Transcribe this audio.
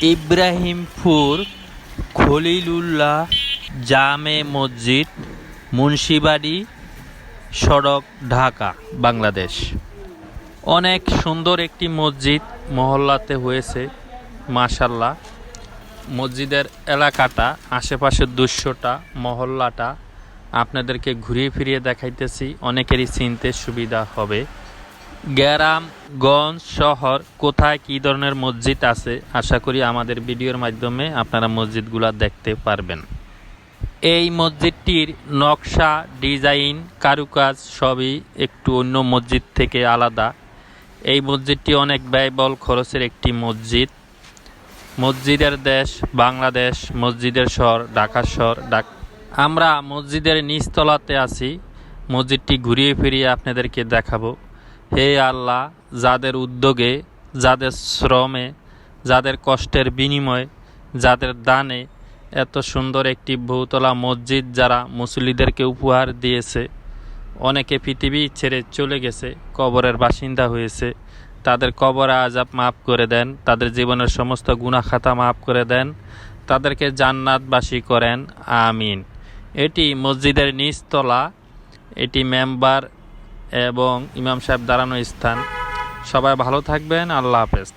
ইব্রাহিমপুর খলিলুল্লাহ জামে মসজিদ, মুন্সিবাড়ি, সড়ক, ঢাকা, বাংলাদেশ। অনেক সুন্দর একটি মসজিদ মহল্লাতে হয়েছে মাশাল্লাহ মসজিদের এলাকাটা, আশেপাশের দৃশ্যটা, মহল্লাটা আপনাদেরকে ঘুরিয়ে ফিরিয়ে দেখাইতেছি, অনেকেরই চিনতে সুবিধা হবে। গ্রাম গঞ্জ, শহর, কোথায় কী ধরনের মসজিদ আছে, আশা করি আমাদের ভিডিওর মাধ্যমে আপনারা মসজিদগুলো দেখতে পারবেন। এই মসজিদটির নকশা, ডিজাইন, কারুকাজ সবই একটু অন্য মসজিদ থেকে আলাদা। এই মসজিদটি অনেক ব্যয়বহুল খরচের একটি মসজিদ। মসজিদের দেশ বাংলাদেশ, মসজিদের শহর ঢাকা শহর ডাক আমরা মসজিদের নিচতলাতে আছি। মসজিদটি ঘুরিয়ে ফিরিয়ে আপনাদেরকে দেখাবো। হে আল্লাহ, যাদের উদ্যোগে, যাদের শ্রমে, যাদের কষ্টের বিনিময়ে, যাদের দানে এত সুন্দর একটি বহুতলা মসজিদ যারা মুসলিদেরকে উপহার দিয়েছে। অনেকে পৃথিবী ছেড়ে চলে গেছে, কবরের বাসিন্দা হয়েছে। তাদের কবর আজাব মাফ করে দেন, তাদের জীবনের সমস্ত গুণাখাতা মাফ করে দেন, তাদেরকে জান্নাতবাসী করেন, আমিন। এটি মসজিদের নিচতলা, এটি মেম্বার এবং ইমাম সাহেব দাঁড়ানো স্থান। সবাই ভালো থাকবেন আল্লাহ হাফেজ।